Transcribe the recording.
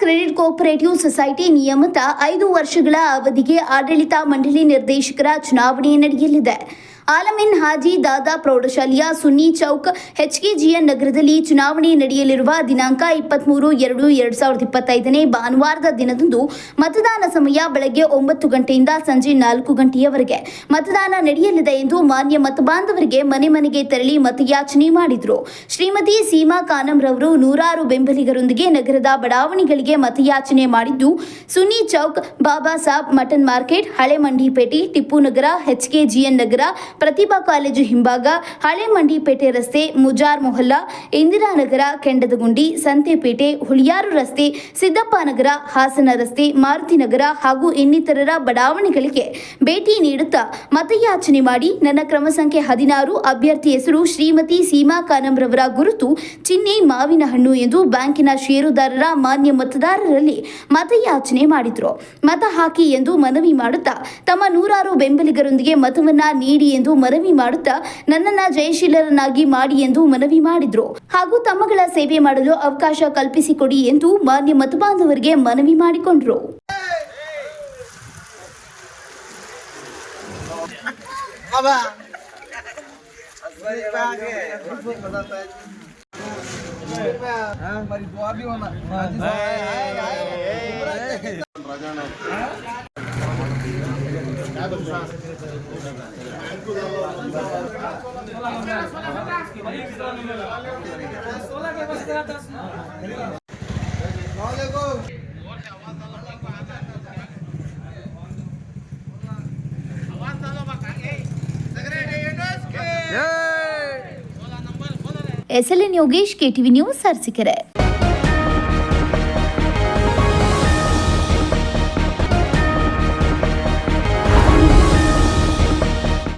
Credit cooperative society ನಿಯಮಿತ ಐದು ವರ್ಷಗಳ ಅವಧಿಗೆ ಆಡಳಿತ ಮಂಡಳಿ ನಿರ್ದೇಶಕರ ಚುನಾವಣೆ ನಡೆಯಲಿದೆ. ಆಲಮಿನ್ ಹಾಜಿ ದಾದಾ ಪ್ರೌಢಶಾಲೆಯ ಸುನ್ನಿ ಚೌಕ್ ಎಚ್ಕೆಜಿಎನ್ ನಗರದಲ್ಲಿ ಚುನಾವಣೆ ನಡೆಯಲಿರುವ ದಿನಾಂಕ ಇಪ್ಪತ್ಮೂರು ಎರಡು ಎರಡ್ ಸಾವಿರದ ಇಪ್ಪತ್ತೈದನೇ ಭಾನುವಾರದ ದಿನದಂದು ಮತದಾನ ಸಮಯ ಬೆಳಗ್ಗೆ ಒಂಬತ್ತು ಗಂಟೆಯಿಂದ ಸಂಜೆ ನಾಲ್ಕು ಗಂಟೆಯವರೆಗೆ. ಮತದಾನ ನಡೆಯಲಿದೆ ಎಂದು ಮಾನ್ಯ ಮತಬಾಂಧವರಿಗೆ ಮನೆ ಮನೆಗೆ ತೆರಳಿ ಮತಯಾಚನೆ ಮಾಡಿದರು. ಶ್ರೀಮತಿ ಸೀಮಾ ಕಾನಂರವರು ನೂರಾರು ಬೆಂಬಲಿಗರೊಂದಿಗೆ ನಗರದ ಬಡಾವಣೆಗಳಿಗೆ ಮತಯಾಚನೆ ಮಾಡಿದ್ದು ಸುನಿ ಚೌಕ್, ಬಾಬಾ ಸಾಬ್ ಮಟನ್ ಮಾರ್ಕೆಟ್ ಹಳೆ ಮಂಡಿಪೇಟೆ ಟಿಪ್ಪು ನಗರ ಎಚ್ಕೆಜಿಎನ್ ನಗರ ಪ್ರತಿಭಾ ಕಾಲೇಜು ಹಿಂಭಾಗ ಹಳೆ ಮಂಡಿಪೇಟೆ ರಸ್ತೆ, ಮುಜಾರ್ ಮೊಹಲ್ಲಾ, ಇಂದಿರಾನಗರ, ಕೆಂಡದಗುಂಡಿ, ಸಂತೆಪೇಟೆ, ಹುಳಿಯಾರು ರಸ್ತೆ, ಸಿದ್ದಪ್ಪ ನಗರ, ಹಾಸನ ರಸ್ತೆ ಮಾರುತಿನಗರ ಹಾಗೂ ಇನ್ನಿತರರ ಬಡಾವಣೆಗಳಿಗೆ ಭೇಟಿ ನೀಡುತ್ತಾ ಮತಯಾಚನೆ ಮಾಡಿ ನನ್ನ ಕ್ರಮ ಸಂಖ್ಯೆ ಹದಿನಾರು ಅಭ್ಯರ್ಥಿ ಹೆಸರು ಶ್ರೀಮತಿ ಸೀಮಾ ಕಾನಂರವರ ಗುರುತು ಚಿಹ್ನೆ ಮಾವಿನ ಹಣ್ಣು ಎಂದು ಬ್ಯಾಂಕಿನ ಷೇರುದಾರರ ಮಾನ್ಯ ಮತದಾರರಲ್ಲಿ ಮತಯಾಚನೆ ಮಾಡಿದ್ರು. ಮತ ಹಾಕಿ ಎಂದು ಮನವಿ ಮಾಡುತ್ತಾ ತಮ್ಮ ನೂರಾರು ಬೆಂಬಲಿಗರೊಂದಿಗೆ ಮತವನ್ನ ನೀಡಿ ಎಂದು ಮನವಿ ಮಾಡುತ್ತಾ ನನ್ನನ್ನ ಜಯಶೀಲರನ್ನಾಗಿ ಮಾಡಿ ಎಂದು ಮನವಿ ಮಾಡಿದ್ರು. ಹಾಗೂ ತಮ್ಮಗಳ ಸೇವೆ ಮಾಡಲು ಅವಕಾಶ ಕಲ್ಪಿಸಿಕೊಡಿ ಎಂದು ಮಾನ್ಯ ಮತಬಾಂಧವರಿಗೆ ಮನವಿ ಮಾಡಿಕೊಂಡ್ರು. एस एल एन योगेश के टीवी न्यूज़ सरसिकरे